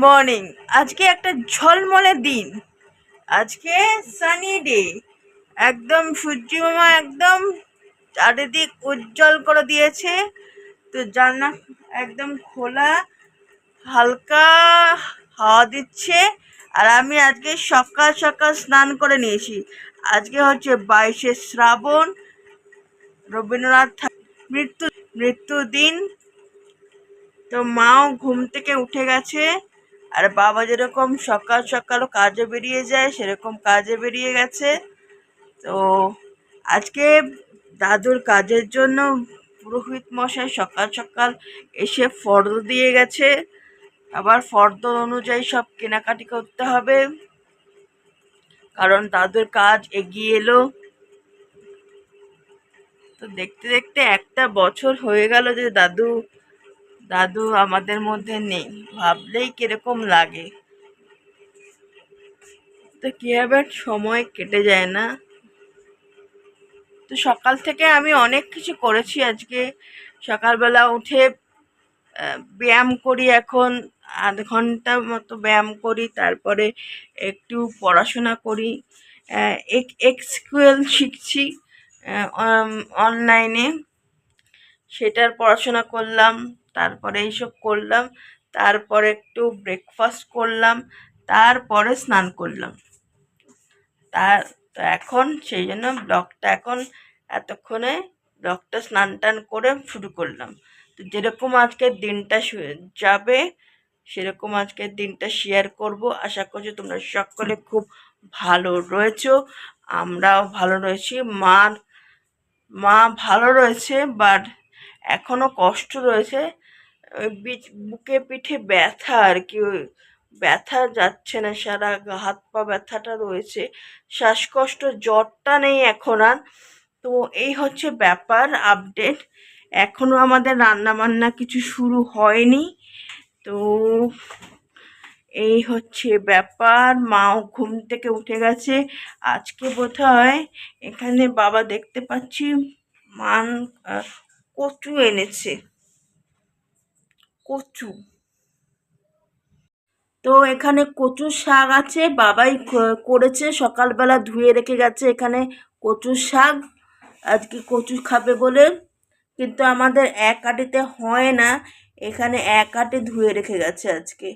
Morning. আজকে একটা ঝলমলে দিন। আজকে সানি ডে একদম সূর্য মামা একদম চারিদিক উজ্জ্বল করে দিয়েছে। তো জানলা একদম খোলা, হালকা হাওয়া দিচ্ছে। আর আমি আজকে সকাল সকাল স্নান করে নিয়েছি। আজকে হচ্ছে বাইশে শ্রাবণ, রবীন্দ্রনাথ মৃত্যু মৃত্যু দিন তো মাও ঘুম থেকে উঠে গেছে। আর বাবা, যেরকম সকাল সকাল কাজে বেরিয়ে যায়, সেরকম কাজে বেরিয়ে গেছে। তো আজকে দাদুর কাজের জন্য পুরোহিত মশাই সকাল সকাল এসে ফর্দ দিয়ে গেছে। আবার ফর্দ অনুযায়ী সব কেনাকাটি করতে হবে। কারণ দাদুর কাজ এগিয়ে এলো। তো দেখতে দেখতে একটা বছর হয়ে গেল যে দাদু দাদু আমাদের মধ্যে নেই। ভাবলেই কীরকম লাগে। তো কীভাবে সময় কেটে যায় না? তো সকাল থেকে আমি অনেক কিছু করেছি আজকে। সকালবেলা উঠে ব্যায়াম করি এখন। আধ ঘণ্টা মতো ব্যায়াম করি, তারপরে একটু পড়াশোনা করি। এক্সকুয়েল শিখছি অনলাইনে। সেটার পড়াশোনা করলাম। তারপরে এইসব করলাম, তারপরে একটু ব্রেকফাস্ট করলাম, তারপরে স্নান করলাম। তার তো এখন সেই জন্য ব্লগটা এখন এতক্ষণে ব্লগটা স্নান টান করে শুরু করলাম। তো যেরকম আজকের দিনটা যাবে সেরকম আজকের দিনটা শেয়ার করব। আশা করছি তোমরা সকলে খুব ভালো রয়েছো, আমরাও ভালো রয়েছি। মা মা ভালো রয়েছে বাট এখনও কষ্ট রয়েছে। বুকে পিঠে ব্যথা আর কি ব্যথা যাচ্ছে না, সারা হাত পা ব্যথাটা রয়েছে। শ্বাসকষ্ট, জ্বরটা নেই এখন আর। তো এই হচ্ছে ব্যাপার আপডেট এখনও আমাদের রান্না বান্না কিছু শুরু হয়নি। তো এই হচ্ছে ব্যাপার, মাও ঘুম থেকে উঠে গেছে। আজকে বোধহয় এখানে বাবা দেখতে পাচ্ছি, মান কচু এনেছে। কচু। তো এখানে কচু শাক আছে, বাবাই করেছে, সকালবেলা ধুয়ে রেখে গেছে এখানে কচু শাক। আজকে কচু খাবে বলে। কিন্তু আমাদের এক আটিতে হয় না, এখানে এক আটে ধুয়ে রেখে গেছে আজকে।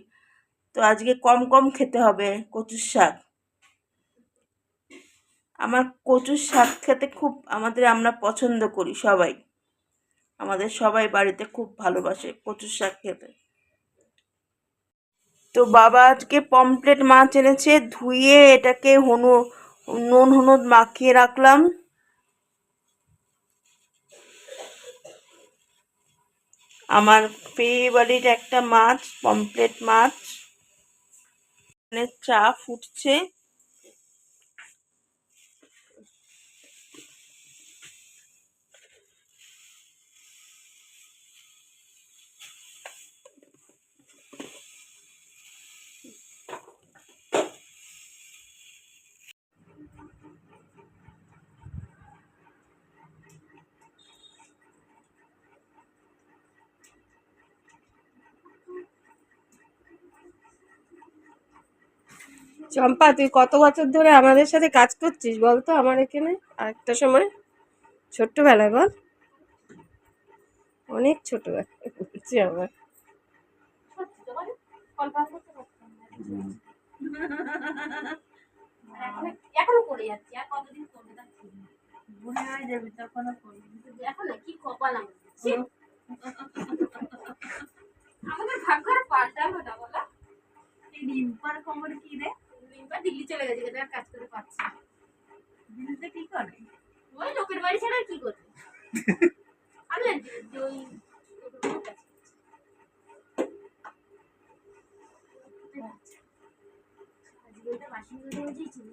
তো আজকে কম কম খেতে হবে কচুর শাক। আমার কচুর শাক খেতে খুব আমাদের আমরা পছন্দ করি সবাই। আমাদের সবাই বাড়িতে খুব ভালোবাসে কচুর শাক খেতে। তো বাবা আজকে পমপ্লেট মাছ এনেছে, ধুয়ে এটাকে হনু, নুন হলুদ মাখিয়ে রাখলাম। আমার ফেভারিট একটা মাছ পমপ্লেট মাছ। চা ফুটছে। চম্পা তুই কত বছর ধরে আমাদের সাথে কাজ করছিস বলতো আমার এখানে? আরেকটা সময়। ছোট্টবেলায় বল। অনেক ছোটবেলায় আমার। এখনও করে যাচ্ছি আর কতদিন করবে তা বুড়ি হয়ে যাবি তখন এখন কি কপাল আমাদের ভাগ্য আর পাল্টালো না বলা। এই রিম্পার খবর কি রে? দিল্লি চলে গেছে কাজ করে পাচ্ছে দিল্লিতে কি করে? ওই লোকের বাড়ি ছাড়া কি করবে? আমি ওই। আজকে বাসন ধরে ছিল।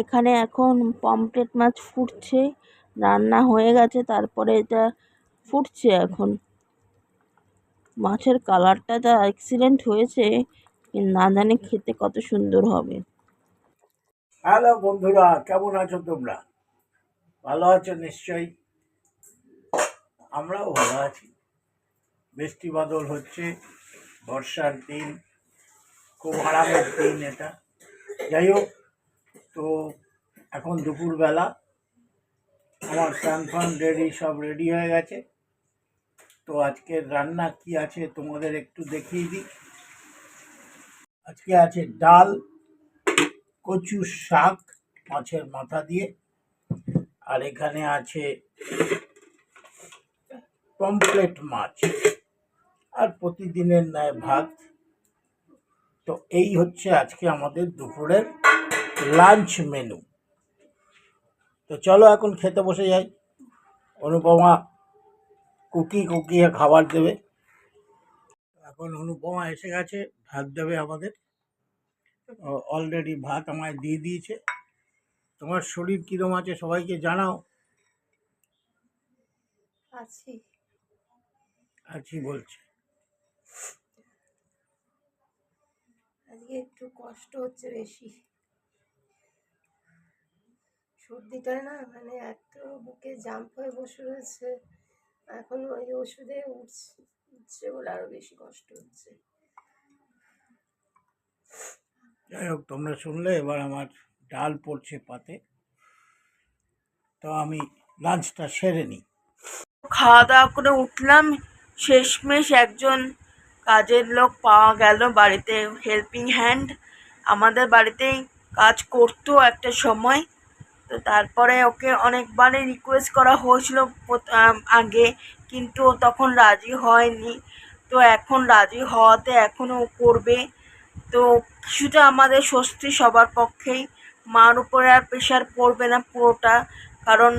এখানে এখন পমপ্লেট মাছ ফুটছে। রান্না হয়ে গেছে, তারপরে এটা ফুটছে এখন। মাছের কালারটা যা এক্সিলেন্ট হয়েছে না জানি খেতে কত সুন্দর হবে। হ্যালো বন্ধুরা, কেমন আছো তোমরা? ভালো আছো নিশ্চয়ই? আমরাও ভালো আছি। বৃষ্টি বাদল হচ্ছে, বর্ষার দিন, খুব আরামের দিন এটা। যাই হোক, তো এখন দুপুরবেলা আমার স্নান ফান রেডি, সব রেডি হয়ে গেছে। তো আজকের রান্না কি আছে তোমাদের একটু দেখিয়ে দিই। আজকে আছে ডাল, কচু শাক মাছের মাথা দিয়ে। আর এখানে আছে পমপ্লেট মাছ। আর প্রতিদিনের ন্যায় ভাত। তো এই হচ্ছে আজকে আমাদের দুপুরের লাঞ্চ মেনু। তো চলো এখন খেতে বসে যাই। অনুপমা কুকি কুকিয়ে খাবার দেবে। এখন অনুপমা এসে গেছে ভাত দেবে আমাদের। অলরেডি ভাত আমায় দিয়ে দিয়েছে। তোমার শরীর কীরকম আছে সবাইকে জানাও। আছি। আছি বলছে। আজকে একটু কষ্ট হচ্ছে বেশি। সর্দিটা না মানে এত বুকে জাম্প হয়ে বসে রয়েছে। এখন ওই ওষুধে উঠছে উঠছে বলে আরও বেশি কষ্ট হচ্ছে। যাই হোক তোমরা শুনলে এবার আমার ডাল পড়ছে পাতে। তো আমি লাঞ্চটা সেরে নিই। খাওয়া দাওয়া করে উঠলাম। শেষমেশ একজন কাজের লোক পাওয়া গেল বাড়িতে হেল্পিং হ্যান্ড আমাদের বাড়িতেই কাজ করতো একটা সময়। তো তারপরে ওকে অনেকবারই রিকোয়েস্ট করা হয়েছিল আগে, কিন্তু তখন রাজি হয়নি। তো এখন রাজি হওয়াতে এখনও করবে। তো কিছুটা আমাদের স্বস্তি সবার পক্ষেই। মার উপরে আর প্রেশার পড়বে না পুরোটা। কারণ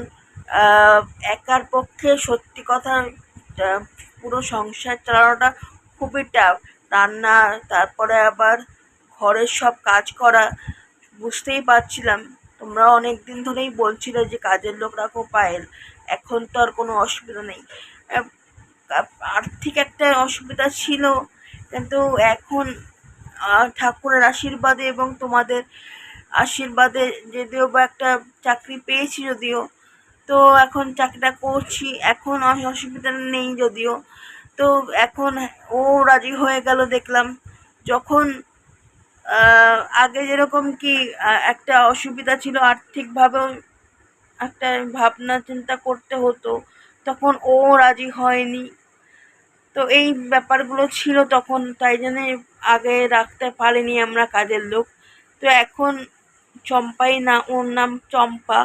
একার পক্ষে সত্যি কথা পুরো সংসার চালানোটা খুবই টাফ রান্না, তারপরে আবার ঘরের সব কাজ করা, বুঝতেই পারছিলাম। তোমরা অনেক দিন ধরেই বলছিলে যে কাজের লোক রাখো পায়েল। এখন তো আর কোনো অসুবিধা নেই। আর্থিক একটা অসুবিধা ছিল, কিন্তু এখন ঠাকুরের আশীর্বাদে এবং তোমাদের আশীর্বাদে যদিও বা একটা চাকরি পেয়েছি যদিও, তো এখন চাকরিটা করছি। এখন অসুবিধা নেই যদিও। তো এখন ও রাজি হয়ে গেল দেখলাম। যখন আগে যেরকম কি একটা অসুবিধা ছিল আর্থিকভাবেও একটা ভাবনা চিন্তা করতে হতো, তখন ও রাজি হয়নি। তো এই ব্যাপারগুলো ছিল তখন, তাই জন্যে আগে রাখতে পারিনি আমরা কাজের লোক। তো এখন চম্পাই না, ওর নাম চম্পা,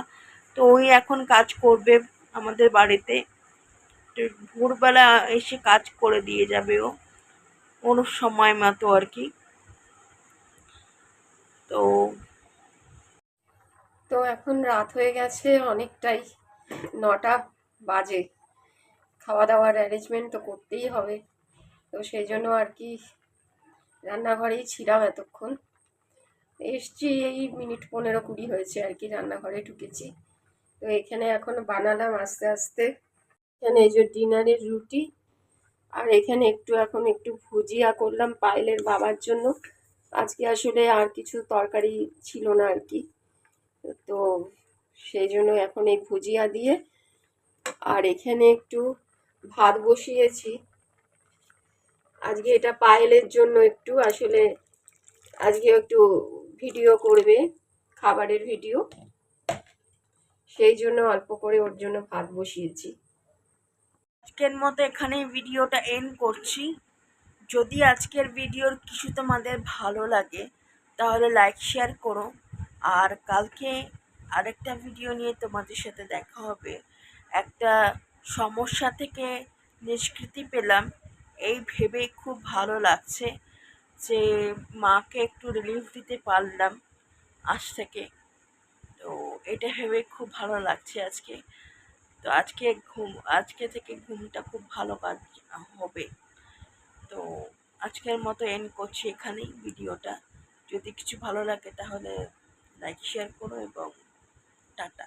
তো ওই এখন কাজ করবে আমাদের বাড়িতে। ভোরবেলা এসে কাজ করে দিয়ে যাবে ও, ওর সময় মতো আর কি। তো তো এখন রাত হয়ে গেছে অনেকটাই। নটা বাজে। খাওয়া দাওয়ার অ্যারেঞ্জমেন্ট তো করতেই হবে। তো সেই জন্য আর কি রান্নাঘরেই ছিলাম এতক্ষণ। এসছি এই মিনিট পনেরো কুড়ি হয়েছে আর কি রান্নাঘরে ঢুকেছি। তো এখানে এখন বানালাম আস্তে আস্তে। এখানে এই যে ডিনারের রুটি। আর এখানে একটু এখন একটু ভুজিয়া করলাম পায়েলের বাবার জন্য। আজকে আসলে আর কিছু তরকারি ছিল না আর কি। তো সেই জন্য এখন এই ভুজিয়া দিয়ে আর এখানে একটু ভাত বসিয়েছি। আজকে এটা পায়েলের জন্য একটু আসলে আজকে একটু ভিডিও করবে, খাবারের ভিডিও। সেই জন্য অল্প করে ওর জন্য ভাত বসিয়েছি। আজকের মতো এখানেই ভিডিওটা এন্ড করছি। যদি আজকের ভিডিওর কিছু তোমাদের ভালো লাগে, তাহলে লাইক শেয়ার করো। আর কালকে আরেকটা ভিডিও নিয়ে তোমাদের সাথে দেখা হবে। একটা সমস্যা থেকে নিষ্কৃতি পেলাম। এই ভেবে খুব ভালো লাগছে যে মাকে একটু রিলিফ দিতে পারলাম আজ থেকে। তো এটা ভেবে খুব ভালো লাগছে আজকে। তো আজকে ঘুম, আজকে থেকে ঘুমটা খুব ভালো কাজ হবে। তো আজকের মতো এন্ড করছি এখানেই ভিডিওটা। যদি কিছু ভালো লাগে তাহলে লাইক শেয়ার করো এবং টাটা।